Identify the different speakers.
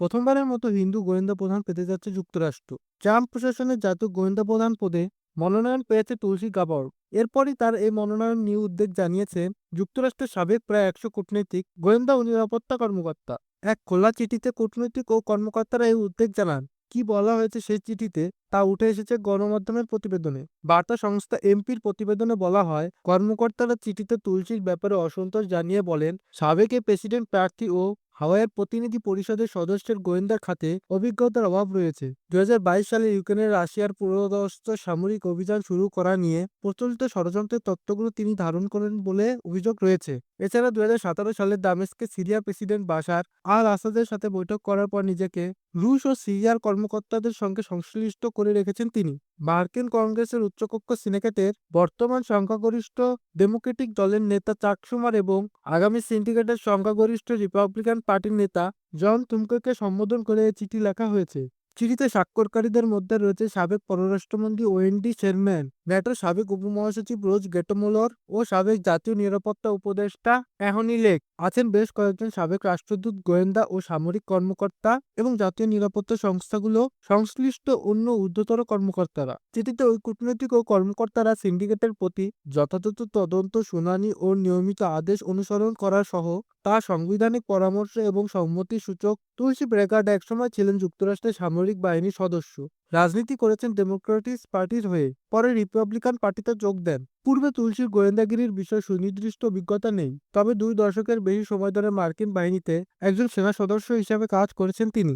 Speaker 1: প্রথমবারের মতো হিন্দু গোয়েন্দা প্রধান পেতে যাচ্ছে যুক্তরাষ্ট্র। ট্রাম্প প্রশাসনের জাতীয় গোয়েন্দা প্রধান পদে মনোনয়ন পেয়েছে তুলসী গাবর্ড এরপরই তার এই মনোনয়ন নিয়ে উদ্বেগ জানিয়েছে যুক্তরাষ্ট্রের সাবেক প্রায় একশো কূটনৈতিক গোয়েন্দা ও নিরাপত্তা কর্মকর্তা। এক খোলা চিঠিতে কূটনৈতিক ও কর্মকর্তারা এই উদ্বেগ জানান। কি বলা হয়েছে সেই চিঠিতে তা উঠে এসেছে গণমাধ্যমের প্রতিবেদনে। বার্তা সংস্থা এমপির প্রতিবেদনে বলা হয়, কর্মকর্তারা চিঠিতে তুলসীর ব্যাপারে অসন্তোষ জানিয়ে বলেন, সাবেক প্রেসিডেন্ট প্রার্থী ও হাওয়াইয়ের প্রতিনিধি পরিষদের সদস্যের গোয়েন্দা খাতে অভিজ্ঞতার অভাব রয়েছে। দু হাজার বাইশ সালে ইউক্রেনের রাশিয়ার পুরোদস্ত সামরিক অভিযান শুরু করা নিয়ে প্রচলিত ষড়যন্ত্রের তত্ত্বগুলো তিনি ধারণ করেন বলে অভিযোগ রয়েছে। এছাড়া দু হাজার সতেরো সালে দামেস্কে সিরিয়া প্রেসিডেন্ট বাশার আল আসাদের সাথে বৈঠক করার পর নিজেকে রুশ ও সিরিয়ার কর্মকর্তাদের সঙ্গে সংশ্লিষ্ট করে রেখেছেন তিনি। মার্কিন কংগ্রেসের উচ্চকক্ষ সিনেকেটের বর্তমান সংখ্যাগরিষ্ঠ ডেমোক্রেটিক দলের নেতা চাক শুমার এবং আগামী সিন্ডিকেটের সংখ্যাগরিষ্ঠ রিপাবলিকান পার্টির নেতা জন তুমকেকে সম্বোধন করে চিঠি লেখা হয়েছে। চিঠিতে স্বাক্ষরকারীদের মধ্যে রয়েছে সাবেক পররাষ্ট্রমন্ত্রী ওয়েন্ডি শেরম্যান ন্যাটোর সাবেক উপমহাসচিব রোজ গেটোমোলর ও সাবেক জাতীয় নিরাপত্তা উপদেষ্টা অ্যাহনি লেক। আছেন বেশ কয়েকজন সাবেক রাষ্ট্রদূত, গোয়েন্দা ও সামরিক কর্মকর্তা এবং জাতীয় নিরাপত্তা সংস্থাগুলো সংশ্লিষ্ট অন্য ঊর্ধ্বতর কর্মকর্তারা। চিঠিতে ওই কূটনৈতিক ও কর্মকর্তারা সিন্ডিকেটের প্রতি যথাযথ তদন্ত, শুনানি ও নিয়মিত আদেশ অনুসরণ করা সহ তা সাংবিধানিক পরামর্শ এবং সম্মতি সূচক তুলসী ব্রেকার্ড একসময় ছিলেন যুক্তরাষ্ট্রের সামরিক বাহিনীর সদস্য। রাজনীতি করেছেন ডেমোক্রেটিক পার্টির হয়ে, পরে রিপাবলিকান পার্টিতে যোগ দেন। পূর্বে তুলসীর গোয়েন্দাগিরির বিষয়ে সুনির্দিষ্ট অভিজ্ঞতা নেই, তবে দুই দশকের বেশি সময় ধরে মার্কিন বাহিনীতে একজন সেনা সদস্য হিসেবে কাজ করেছেন তিনি।